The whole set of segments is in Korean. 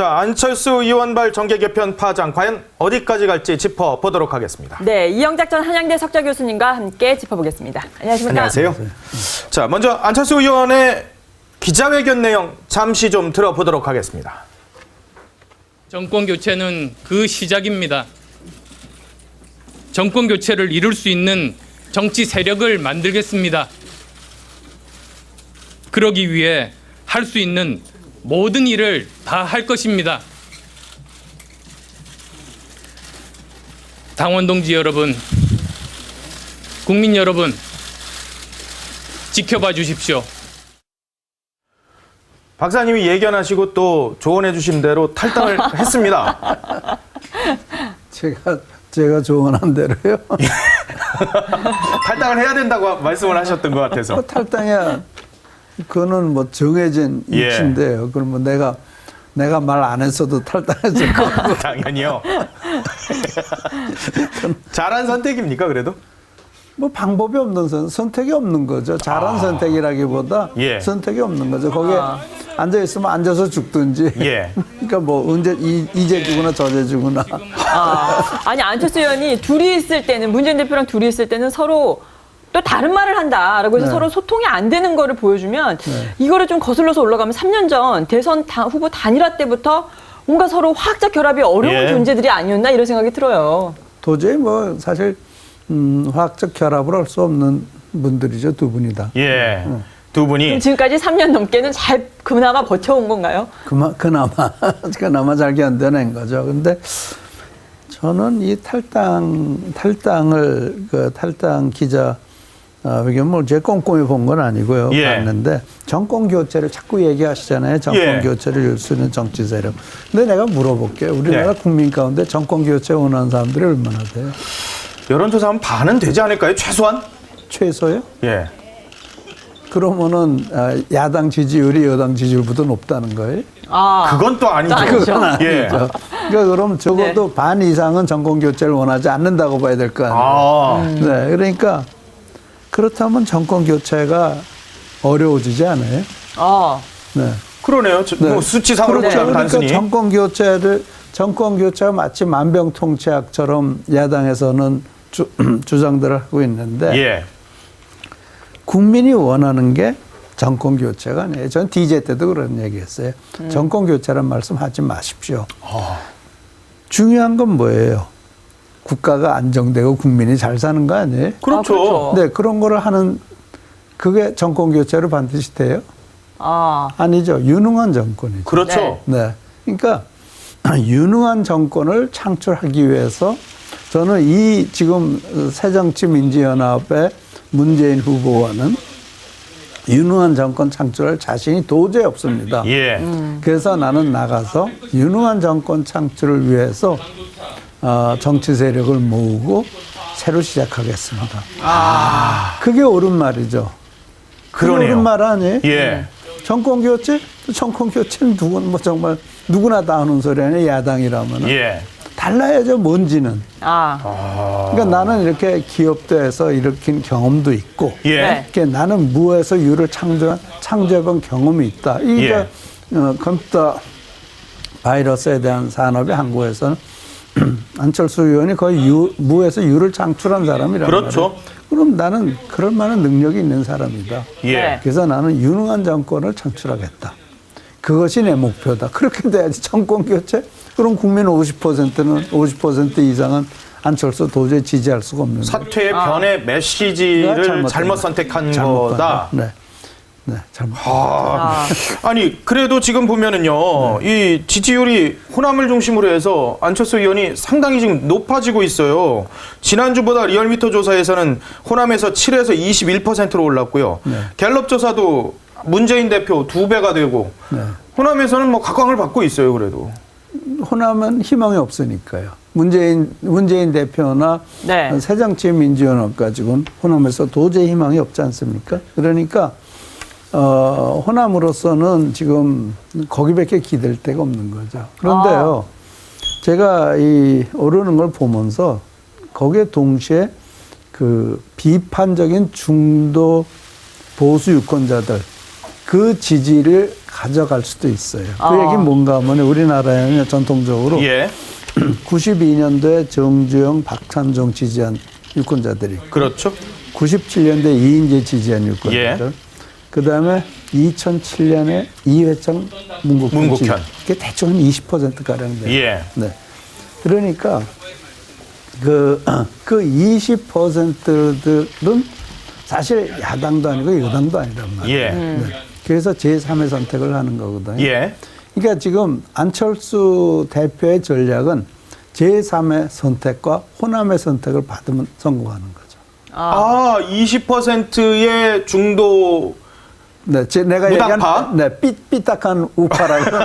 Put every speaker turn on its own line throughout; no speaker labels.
자, 안철수 의원발 정계 개편 파장 과연 어디까지 갈지 짚어보도록 하겠습니다.
네, 이영작 전 한양대 석좌 교수님과 함께 짚어보겠습니다. 안녕하십니까?
안녕하세요. 자, 먼저 안철수 의원의 기자회견 내용 잠시 좀 들어보도록 하겠습니다.
정권 교체는 그 시작입니다. 정권 교체를 이룰 수 있는 정치 세력을 만들겠습니다. 그러기 위해 할 수 있는 모든 일을 다 할 것입니다. 당원 동지 여러분, 국민 여러분, 지켜봐 주십시오.
박사님이 예견하시고 또 조언해 주신 대로 탈당을 했습니다.
제가 제가 조언한 대로요.
탈당을 해야 된다고 말씀을 하셨던
것뭐
같아서.
탈당이야. 그거는 뭐 정해진
예.
이치인데요. 그럼 뭐 내가 내가 말 안 했어도 탈당했을 거고.
당연히요. 잘한 선택입니까, 그래도?
뭐 방법이 없는 선, 선택이 없는 거죠. 잘한 선택이라기보다
아. 예.
선택이 없는 거죠. 거기에 앉아 있으면 앉아서 죽든지.
예.
그러니까 뭐 언제 이, 이제 주거나 저제 주거나.
아, 아니 안철수 의원이 둘이 있을 때는 문재인 대표랑 둘이 있을 때는 서로 또 다른 말을 한다라고 해서
네.
서로 소통이 안 되는 거를 보여주면 이거를 좀 거슬러서 올라가면 3년 전 대선 다- 후보 단일화 때부터 뭔가 서로 화학적 결합이 어려운
예.
존재들이 아니었나 이런 생각이 들어요.
도저히 뭐 사실 음, 화학적 결합을 할 수 없는 분들이죠 두 분이 다.
예. 두 분이
그럼 지금까지 3년 넘게는 잘 그나마 버텨온 건가요?
그마, 그나마 그나마 잘 견뎌낸 거죠. 근데 저는 이 탈당 탈당을 그 탈당 기자 아, 이게 뭐제 꼼꼼히 본 건 아니고요.
예.
봤는데 정권 교체를 자꾸 얘기하시잖아요. 정권
예.
교체를 이룰 수 있는 정치 세력. 근데 내가 물어볼게요. 우리나라
네.
국민 가운데 정권 교체 원하는 사람들이 얼마나 돼요?
여론조사하면 반은 되지 않을까요? 최소한?
최소요?
예.
그러면은 아, 야당 지지율이 여당 지지율보다 높다는 거예요?
아,
그건 또 아니죠.
그건 아니죠.
예.
그러니까 그럼 적어도 반 이상은 정권 교체를 원하지 않는다고 봐야 될 거 아니에요.
아,
네, 그러니까 그렇다면 정권 교체가 어려워지지 않아요?
어,
네.
그러네요. 저- 뭐 수치상으로
그렇죠.
보면 단순히.
그러니까 정권 교체를 정권 교체가 마치 만병통치약처럼 야당에서는 주, 주장들을 하고 있는데
예.
국민이 원하는 게 정권 교체가 아니에요. 전 DJ 때도 그런 얘기했어요. 정권 교체란 말씀 하지 마십시오. 중요한 건 뭐예요? 국가가 안정되고 국민이 잘 사는 거 아니에요?
그렇죠.
아, 그렇죠.
네, 그런 거를 하는 그게 정권 교체로 반드시 돼요?
아,
아니죠. 유능한 정권이죠.
그렇죠.
네. 그러니까 유능한 정권을 창출하기 위해서 저는 이 지금 새정치민주연합의 문재인 후보와는 유능한 정권 창출할 자신이 도저히 없습니다.
예.
그래서 나는 나가서 유능한 정권 창출을 위해서 어, 정치 세력을 모으고 새로 시작하겠습니다. 그게 옳은 말이죠. 그게
그러네요.
옳은 말 아니에요?
예.
정권 교체? 정권 교체는 누군 뭐 정말 누구나 다 하는 소리 아니에요? 야당이라면.
예.
달라야죠, 뭔지는.
아,
그러니까 나는 이렇게 기업대에서 일으킨 경험도 있고,
예.
네.
이렇게 나는 무에서 유를 창조, 창조해본 경험이 있다. 이게
예.
어, 컴퓨터 바이러스에 대한 산업이 한국에서는 안철수 의원이 거의 유, 무에서 유를 창출한 사람이란
그렇죠.
말이에요. 그럼 나는 그럴 만한 능력이 있는 사람이다.
예.
네.
그래서 나는 유능한 정권을 창출하겠다. 그것이 내 목표다. 그렇게 돼야지 정권 교체? 그럼 국민 50%는 50% 이상은 안철수 도저히 지지할 수가 없는.
사퇴의 변의 메시지를 잘못 선택한
잘못
거다.
네. 네, 잘못.
아, 아니 그래도 지금 보면은요 이 지지율이 호남을 중심으로 해서 안철수 의원이 상당히 지금 높아지고 있어요. 지난주보다 리얼미터 조사에서는 호남에서 7에서 21%로 올랐고요. 갤럽 조사도 문재인 대표 두 배가 되고
네.
호남에서는 뭐 각광을 받고 있어요. 그래도
호남은 희망이 없으니까요. 문재인 문재인 대표나
네.
새정치민주연합 가지고는 호남에서 도저히 희망이 없지 않습니까? 그러니까 어, 호남으로서는 지금 거기밖에 기댈 데가 없는 거죠. 그런데요, 제가 이 오르는 걸 보면서 거기에 동시에 그 비판적인 중도 보수 유권자들 그 지지를 가져갈 수도 있어요. 그
아.
얘기는 뭔가 하면 우리나라에는 전통적으로
예.
92년도에 정주영, 박찬종 지지한 유권자들이
그렇죠.
97년도에 이인재 지지한 유권자들
예.
그 다음에 2007년에 이회창 문국현
문국현.
그게 대충 한 20%가량 돼요.
예.
네. 그러니까 그, 그 20%들은 사실 야당도 아니고 여당도 아니란 말이에요.
예.
네. 그래서 제3의 선택을 하는 거거든요.
예.
그러니까 지금 안철수 대표의 전략은 제3의 선택과 호남의 선택을 받으면 성공하는 거죠.
아, 20%의 중도
네, 제, 내가
무당파?
얘기한 네, 삐, 삐딱한 우파라고 네,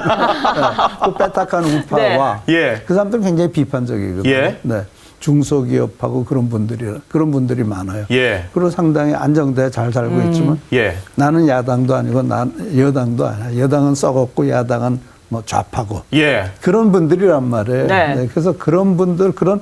그 삐딱한 우파와
네. 예.
그 사람들은 굉장히 비판적이거든요.
예.
네, 중소기업하고 그런 분들이 그런 분들이 많아요.
예.
그리고 상당히 안정돼 잘 살고 있지만
예.
나는 야당도 아니고 난 여당도 아니야. 여당은 썩었고 야당은 뭐 좌파고
예.
그런 분들이란 말이에요.
네.
그래서 그런 분들 그런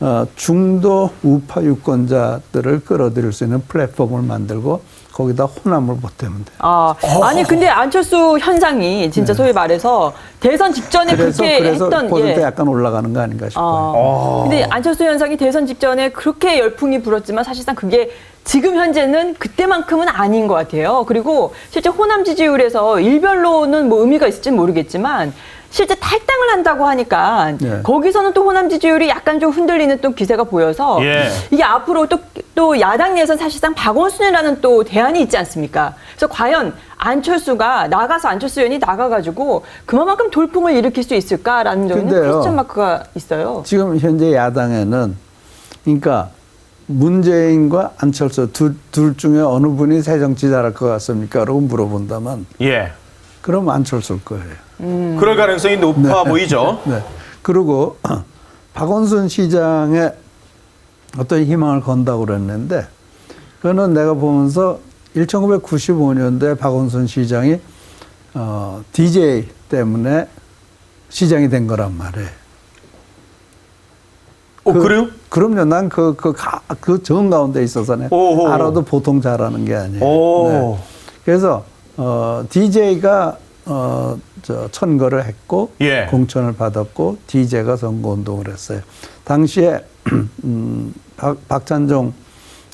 어, 중도 우파 유권자들을 끌어들일 수 있는 플랫폼을 만들고 거기다 호남을 보태면 돼요.
아, 아니 근데 안철수 현상이 진짜 소위 말해서 대선 직전에
네. 그래서
그렇게
그래서
했던
퍼센트
예.
약간 올라가는 거 아닌가 싶어요.
어. 근데 안철수 현상이 대선 직전에 그렇게 열풍이 불었지만 사실상 그게 지금 현재는 그때만큼은 아닌 것 같아요. 그리고 실제 호남 지지율에서 일별로는 뭐 의미가 있을지는 모르겠지만 실제 탈당을 한다고 하니까
네.
거기서는 또 호남 지지율이 약간 좀 흔들리는 또 기세가 보여서
예.
이게 앞으로 또, 또 야당 내에서 사실상 박원순이라는 또 대안이 있지 않습니까? 그래서 과연 안철수가 나가서 안철수 의원이 나가가지고 그만큼 돌풍을 일으킬 수 있을까라는 점에는
근데요.
퀘스천 마크가 있어요.
지금 현재 야당에는 그러니까 문재인과 안철수 둘, 둘 중에 어느 분이 새 정치 잘할 것 같습니까? 라고 물어본다면
예.
그럼 안철수일 거예요.
그럴 가능성이 높아 보이죠.
네. 그리고 박원순 시장의 어떤 희망을 건다고 그랬는데 그거는 내가 보면서 1995년도에 박원순 시장이 어, DJ 때문에 시장이 된 거란 말이에요.
어, 그, 래요
그럼요. 난 그, 그, 가, 그 정 가운데 있어서는
오호.
알아도 보통 잘하는 게 아니에요.
오.
네. 그래서, 어, DJ가, 어, 저, 천거를 했고,
예.
공천을 받았고, DJ가 선거운동을 했어요. 당시에, 음, 박, 박찬종,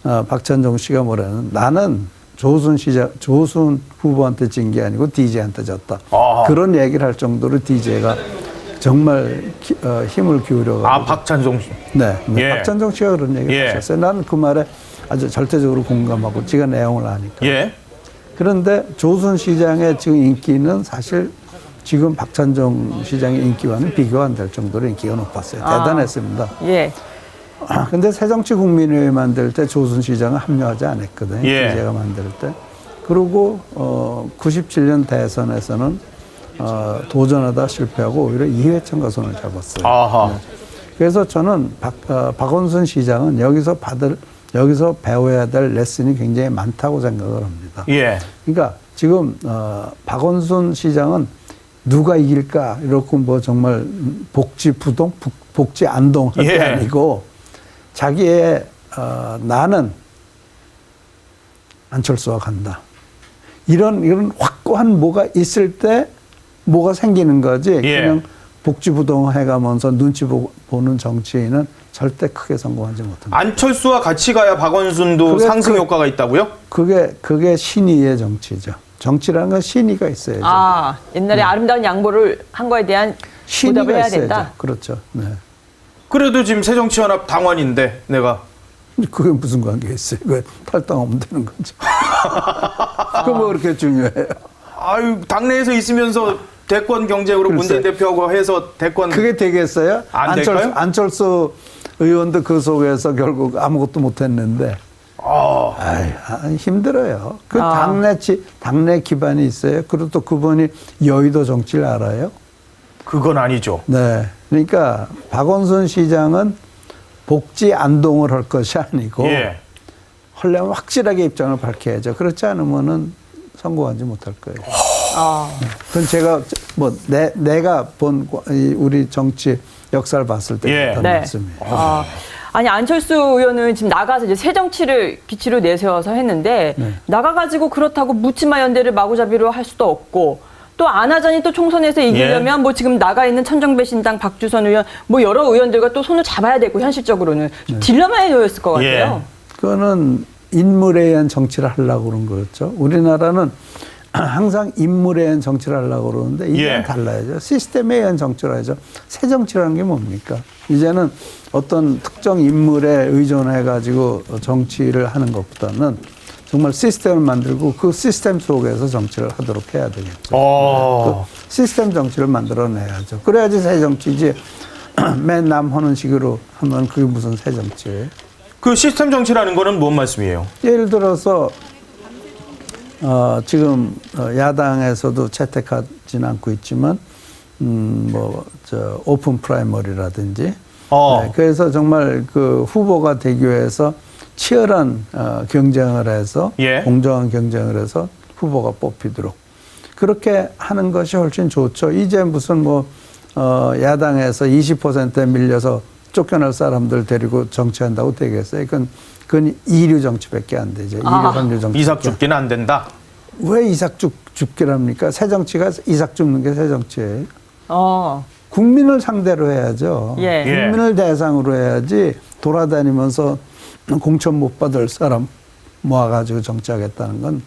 어, 박찬종 씨가 뭐라는, 나는 조순 시장, 조순 후보한테 진 게 아니고 DJ한테 졌다.
아하.
그런 얘기를 할 정도로 DJ가 정말 기- 어, 힘을 기울여가지고.
아, 박찬종 씨.
네. 네.
예.
박찬종 씨가 그런 얘기를
예.
하셨어요. 나는 그 말에 아주 절대적으로 공감하고 지가 내용을 아니까.
예.
그런데 조순 시장의 지금 인기는 사실 지금 박찬종 시장의 인기와는 비교가 안 될 정도로 인기가 높았어요.
아.
대단했습니다.
예.
아, 근데 새정치 국민회의 만들 때 조순 시장은 합류하지 않았거든요.
예.
제가 만들 때. 그리고 어 97년 대선에서는 어 도전하다 실패하고 오히려 이회창과 손을 잡았어요.
아하.
네. 그래서 저는 박, 어, 박원순 시장은 여기서 받을 여기서 배워야 될 레슨이 굉장히 많다고 생각을 합니다.
예.
그러니까 지금 어, 박원순 시장은 누가 이길까 이렇게 뭐 정말 복지 부동 복- 복지 안동 할게
예.
아니고 자기의 어, 나는 안철수와 간다. 이런 이런 확고한 뭐가 있을 때 뭐가 생기는 거지.
예.
그냥 복지 부동 해가면서 눈치 보, 보는 정치인은 절대 크게 성공하지 못합니다.
안철수와 같이 가야 박원순도 상승
그-
효과가 있다고요?
그게 그게 신의의 정치죠. 정치라는 건 신의가 있어야죠.
아, 옛날에 아름다운 양보를 한 거에 대한 보답을
네. 신의가
해야
있어야죠.
된다.
그렇죠. 네.
그래도 지금 새정치연합 당원인데 내가
그게 무슨 관계 있어요? 그 탈당하면 되는 거죠. 그거 뭐 그렇게 중요해요?
아유 당내에서 있으면서 대권 경쟁으로. 문재인 대표하고 해서 대권
그게 되겠어요?
안
안철수,
될까요?
안철수 의원도 그 속에서 결국 아무것도 못했는데.
아,
아이, 아, 힘들어요. 그
아.
당내 치, 당내 기반이 있어요. 그리고 또 그분이 여의도 정치를 알아요.
그건 아니죠.
네. 그러니까 박원순 시장은 복지 안동을 할 것이 아니고
예.
하려면 확실하게 입장을 밝혀야죠. 그렇지 않으면은 성공하지 못할 거예요.
아,
그건 제가 뭐 내, 내가 본이 우리 정치 역사를 봤을 때
예.
그런
네.
말씀이에요.
아, 아니 안철수 의원은 지금 나가서 이제 새 정치를 기치로 내세워서 했는데
네.
나가가지고 그렇다고 묻지마 연대를 마구잡이로 할 수도 없고 또 안 하자니 또 총선에서 이기려면 뭐 지금 나가 있는 천정배 신당 박주선 의원 뭐 여러 의원들과 또 손을 잡아야 되고 현실적으로는 좀 딜레마에 놓였을 것
예.
같아요.
그거는 인물에 의한 정치를 하려고 그런 거였죠. 우리나라는 항상 인물에 의한 정치를 하려고 그러는데 이제는
예.
달라야죠. 시스템에 의한 정치를 하죠. 새 정치라는 게 뭡니까? 이제는 어떤 특정 인물에 의존해 가지고 정치를 하는 것보다는 정말 시스템을 만들고 그 시스템 속에서 정치를 하도록 해야 되겠죠.
어.
그 시스템 정치를 만들어내야죠. 그래야지 새 정치지. 맨 남 하는 식으로 하면 그게 무슨 새 정치예요?
그 시스템 정치라는 거는 뭔 말씀이에요?
예를 들어서 어, 지금 어, 야당에서도 채택하지는 않고 있지만 음, 뭐저 오픈 프라이머리라든지
어.
네, 그래서 정말 그 후보가 되기 위해서 치열한 어, 경쟁을 해서
예.
공정한 경쟁을 해서 후보가 뽑히도록 그렇게 하는 것이 훨씬 좋죠. 이제 무슨 뭐 어, 야당에서 20%에 밀려서 쫓겨날 사람들 데리고 정치한다고 되겠어요? 그건 그건 이류 정치밖에 안 되죠. 이류
아.
삼류 정치.
이삭 죽기는 안 된다.
왜 이삭 죽 죽기랍니까? 새 정치가 이삭 죽는 게 새 정치예요.
어.
국민을 상대로 해야죠.
예.
예.
국민을 대상으로 해야지 돌아다니면서 공천 못 받을 사람 모아가지고 정치하겠다는 건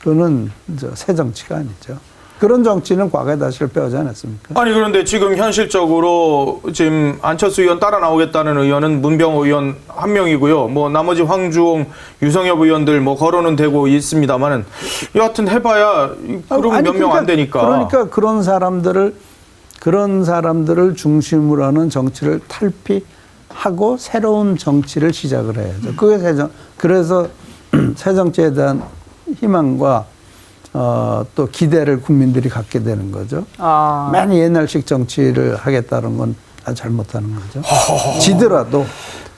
그거는 저새 정치가 아니죠. 그런 정치는 과거에 다 실패하지 않았습니까?
아니 그런데 지금 현실적으로 지금 안철수 의원 따라 나오겠다는 의원은 문병호 의원 한 명이고요. 뭐 나머지 황주홍, 유성엽 의원들 뭐 거론은 되고 있습니다만은 여하튼 해봐야 그럼 몇 명안
그러니까-
되니까.
그러니까 그런 사람들을 그런 사람들을 중심으로 하는 정치를 탈피 하고 새로운 정치를 시작을 해야죠. 그게 새정. 그래서 새 정치에 대한 희망과 어, 또 기대를 국민들이 갖게 되는 거죠.
아.
맨 옛날식 정치를 하겠다는 건 아주 잘못하는 거죠. 지더라도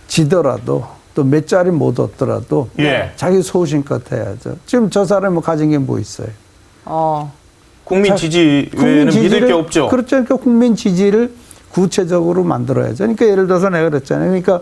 지더라도 또 몇 자리 못 얻더라도
예.
자기 소신껏 해야죠. 지금 저 사람이 뭐 가진 게 뭐 있어요?
어.
국민 지지 외에는 믿을 게 없죠.
그렇죠. 그러니까 국민 지지를 구체적으로 만들어야죠. 그러니까 예를 들어서 내가 그랬잖아요. 그러니까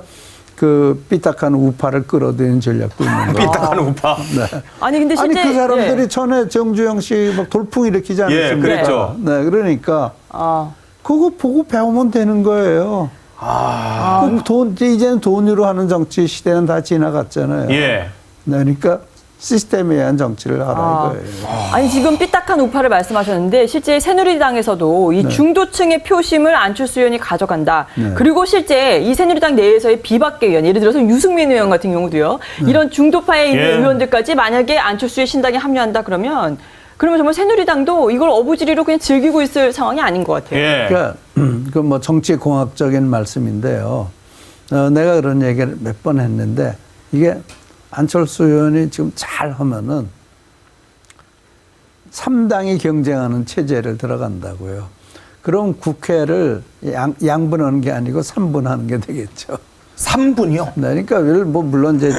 그 삐딱한 우파를 끌어들이는 전략도 있는 거예요.
삐딱한 우파.
네.
아니 근데
아니
실제
그 사람들이
예.
전에 정주영 씨 막 돌풍 일으키지 않았습니까?
예, 그랬죠.
네, 그러니까
어.
그거 보고 배우면 되는 거예요.
아,
그 돈, 이제 이제는 돈으로 하는 정치 시대는 다 지나갔잖아요.
예.
네, 그러니까 시스템에 의한 정치를 하라
아.
이거예요.
아니 지금 삐딱한 우파를 말씀하셨는데 실제 새누리당에서도 이
네.
중도층의 표심을 안철수 의원이 가져간다.
네.
그리고 실제 이 새누리당 내에서의 비박계 의원, 예를 들어서 유승민 의원 같은 경우도요.
네.
이런 중도파에 있는
예.
의원들까지 만약에 안철수의 신당에 합류한다 그러면 그러면 정말 새누리당도 이걸 어부지리로 그냥 즐기고 있을 상황이 아닌 것 같아요.
예.
그러니까 그 뭐 정치 공학적인 말씀인데요. 어, 내가 그런 얘기를 몇 번 했는데 이게 안철수 의원이 지금 잘 하면은 삼당이 경쟁하는 체제를 들어간다고요. 그럼 국회를 양, 양분하는 게 아니고 삼분하는 게 되겠죠.
3분이요?
네, 그러니까 뭐 물론 이제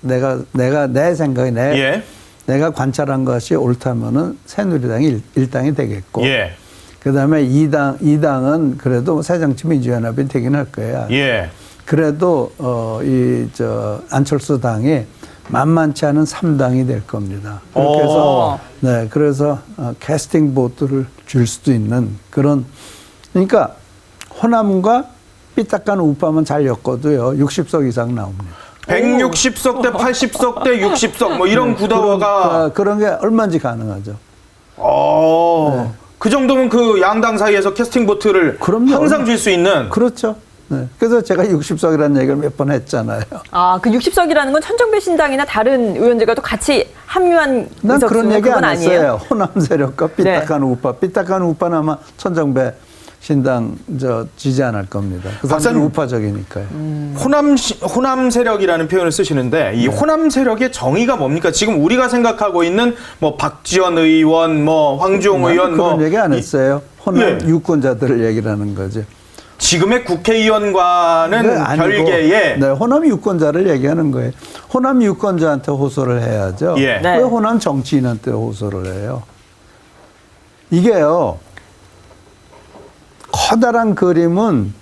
내가 내가 내 생각에 내
예.
내가 관찰한 것이 옳다면은 새누리당이 일, 일당이 되겠고
예.
그다음에 이당 이당은 그래도 새정치민주연합이 되긴 할 거야.
예.
그래도 어 이 저 안철수 당이 만만치 않은 삼당이 될 겁니다. 그렇게
오.
해서 네 그래서 어, 캐스팅 보트를 줄 수도 있는 그런 그러니까 호남과 삐딱한 우파만 잘 엮어도요 60석 이상 나옵니다.
160석 대 80석 대 60석 뭐 이런
그런,
구도가
어, 그런 게 얼마인지 가능하죠.
어. 그 정도면 그 양당 사이에서 캐스팅 보트를
그럼요.
항상 줄 수 있는
그렇죠. 네. 그래서 제가 60석이라는 얘기를 몇 번 했잖아요.
아, 그 60석이라는 건 천정배 신당이나 다른 의원들과도 같이 합류한
난 그런 얘기 안
아니에요? 네.
했어요. 호남 세력과 삐딱한 우파. 삐딱한 우파는 아마 천정배 신당 저 지지 안 할 겁니다. 그
박사님.
우파적이니까요.
음.
호남 시- 호남 세력이라는 표현을 쓰시는데
네.
이 호남 세력의 정의가 뭡니까? 지금 우리가 생각하고 있는 뭐 박지원 의원, 뭐 황주홍 의원
그런
뭐
얘기 안
이-
했어요. 호남
예.
유권자들을 얘기를 하는 거죠.
지금의 국회의원과는
네,
별개의
네, 호남 유권자를 얘기하는 거예요. 호남 유권자한테 호소를 해야죠.
예.
네.
왜 호남 정치인한테 호소를 해요? 이게요. 커다란 그림은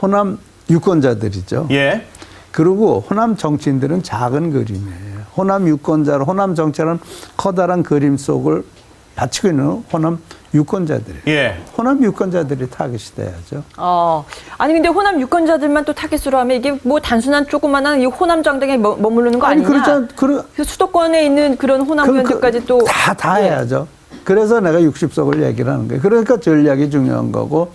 호남 유권자들이죠.
예.
그리고 호남 정치인들은 작은 그림이에요. 호남 유권자로 호남 정치라는 커다란 그림 속을 바치고 있는 호남 유권자들이에요.
예.
호남 유권자들이 타겟이 돼야죠.
어, 아니 근데 호남 유권자들만 또 타겟으로 하면 이게 뭐 단순한 조그만한 이 호남 정당에 머, 머무르는 거
아니
아니냐?
그렇지 않, 그러,
그 수도권에 있는 그런 호남
그- 그-
의원들까지 또
다, 다
예.
해야죠. 그래서 내가 60석을 얘기를 하는 거예요. 그러니까 전략이 중요한 거고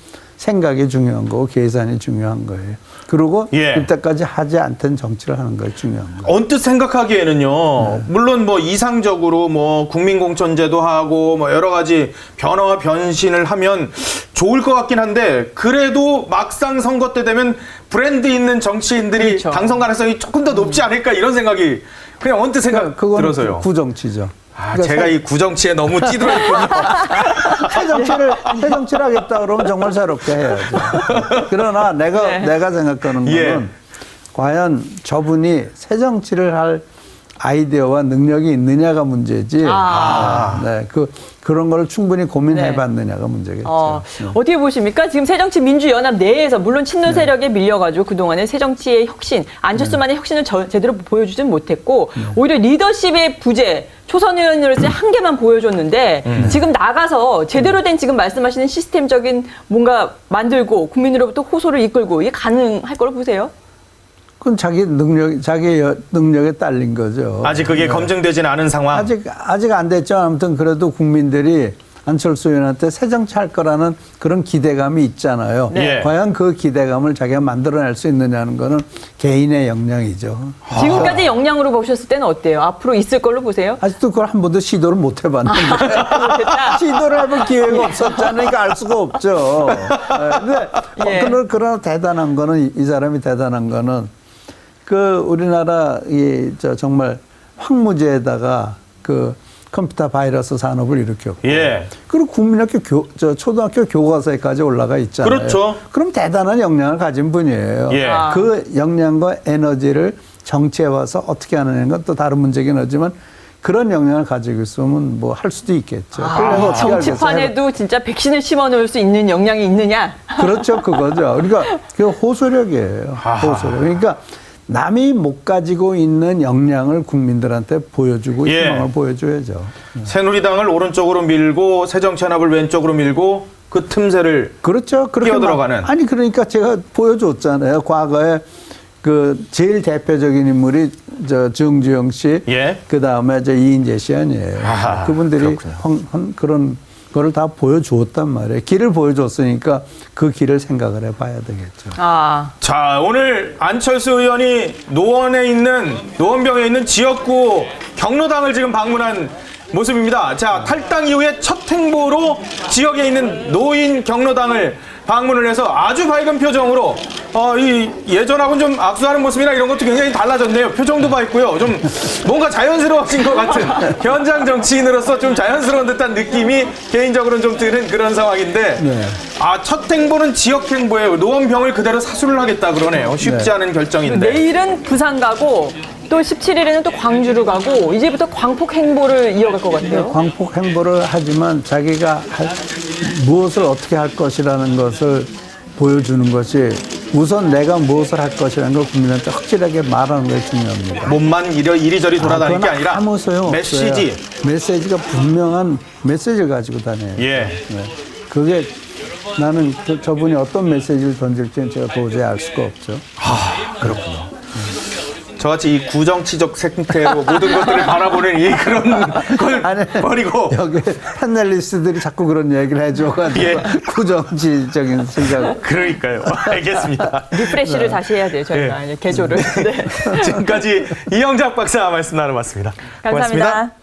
생각이 중요한 거고 계산이 중요한 거예요. 그리고
예.
그때까지 하지 않던 정치를 하는 거 중요한 거예요.
언뜻 생각하기에는요.
네.
물론 뭐 이상적으로 뭐 국민공천제도 하고 뭐 여러 가지 변화와 변신을 하면 좋을 것 같긴 한데 그래도 막상 선거 때 되면 브랜드 있는 정치인들이
그렇죠.
당선 가능성이 조금 더 높지 않을까 이런 생각이 그냥 언뜻 생각
그건
들어서요.
구정치죠.
아,
그러니까
제가 이 구정치에 너무 찌들어 있군요.
새 정치를 새 정치를 하겠다 그러면 정말 새롭게 해야죠. 그러나 내가
네.
내가 생각하는 거는
예.
과연 저분이 새 정치를 할 아이디어와 능력이 있느냐가 문제지.
아.
네, 그 그런 걸 충분히 고민해봤느냐가 문제겠죠.
어,
네.
어떻게 보십니까? 지금 새정치민주연합 내에서 물론 친노 세력에 밀려가지고 그동안에 새정치의 혁신, 안철수만의 혁신을 저- 제대로 보여주진 못했고 오히려 리더십의 부재, 초선 의원으로서의 한계만 보여줬는데 지금 나가서 제대로 된 지금 말씀하시는 시스템적인 뭔가 만들고 국민으로부터 호소를 이끌고 이게 가능할 거로 보세요?
그건 자기 능력, 자기 여- 능력에 딸린 거죠.
아직 그게 검증되진 않은 상황.
아직 아직 안 됐죠. 아무튼 그래도 국민들이 안철수 의원한테 새 정치할 거라는 그런 기대감이 있잖아요.
네.
과연 그 기대감을 자기가 만들어낼 수 있느냐는 거는 개인의 역량이죠.
지금까지 역량으로 보셨을 때는 어때요? 앞으로 있을 걸로 보세요?
아직도 그걸 한 번도 시도를 못 해봤는데
못했다.
시도를 해볼 기회가 없었잖아요. 그러니까 알 수가 없죠. 예, 근데
예.
어, 그러, 그러나 대단한 거는 이, 이 사람이 대단한 거는 그 우리나라 이저 정말 황무지에다가 그 컴퓨터 바이러스 산업을 일으켰고
예.
그리고 국민학교 교, 저 초등학교 교과서에까지 올라가 있잖아요.
그렇죠.
그럼 대단한 역량을 가진 분이에요.
예.
아.
그 역량과 에너지를 정치에 와서 어떻게 하느냐는 건 또 다른 문제긴 하지만 그런 역량을 가지고 있으면 뭐 할 수도 있겠죠. 알겠어요?
정치판에도 진짜 백신을 심어 놓을 수 있는 역량이 있느냐?
그렇죠, 그거죠. 그러니까 그 호소력이에요. 호소력. 그러니까 남이 못 가지고 있는 역량을 국민들한테 보여주고
예.
희망을 보여줘야죠.
새누리당을 오른쪽으로 밀고 새정치연합을 왼쪽으로 밀고 그 틈새를
그렇죠. 그렇게
끼어들어가는.
막- 아니 그러니까 제가 보여줬잖아요. 과거에 그 제일 대표적인 인물이 저 정주영 씨,
예.
그 다음에 저 이인재 씨 아니에요.
아하,
그분들이. 헌- 헌 그런 거를 다 보여주었단 말이에요. 길을 보여줬으니까 그 길을 생각을 해봐야 되겠죠.
아,
자, 오늘 안철수 의원이 노원에 있는 노원병에 있는 지역구 경로당을 지금 방문한 모습입니다. 자, 탈당 이후에 첫 행보로 지역에 있는 노인 경로당을 방문을 해서 아주 밝은 표정으로 어, 이 예전하고는 좀 악수하는 모습이나 이런 것도 굉장히 달라졌네요. 표정도 밝고요. 좀 뭔가 자연스러워진 것 같은 현장 정치인으로서 좀 자연스러운 듯한 느낌이 개인적으로는 좀 드는 그런 상황인데
네.
아, 첫 행보는 지역 행보예요. 노원병을 그대로 사수를 하겠다 그러네요. 쉽지
네.
않은 결정인데.
내일은 부산 가고 또 17일에는 또 광주로 가고 이제부터 광폭 행보를 이어갈 것 같아요.
광폭 행보를 하지만 자기가 할- 무엇을 어떻게 할 것이라는 것을 보여주는 것이 우선 내가 무엇을 할 것이라는 걸 국민한테 확실하게 말하는 것이 중요합니다.
몸만 이리, 이리저리 돌아다닐 게
그건
아니라
아무 소용
메시지.
없어요. 메시지가 분명한 메시지를 가지고 다녀요.
예.
네. 그게 나는 그 저분이 어떤 메시지를 던질지는 제가 도저히 알 수가 없죠.
저같이 이 구정치적 생태로 모든 것들을 바라보는 이 그런 걸
아니,
버리고
여기 패널리스트들이 자꾸 그런 얘기를 해줘가지고
예.
구정치적인 생각.
그러니까요. 알겠습니다.
리프레시를 다시 해야 돼요, 저희가.
예.
이제 개조를. 네.
지금까지 이영작 박사 말씀 나눠봤습니다. 고맙습니다.
감사합니다.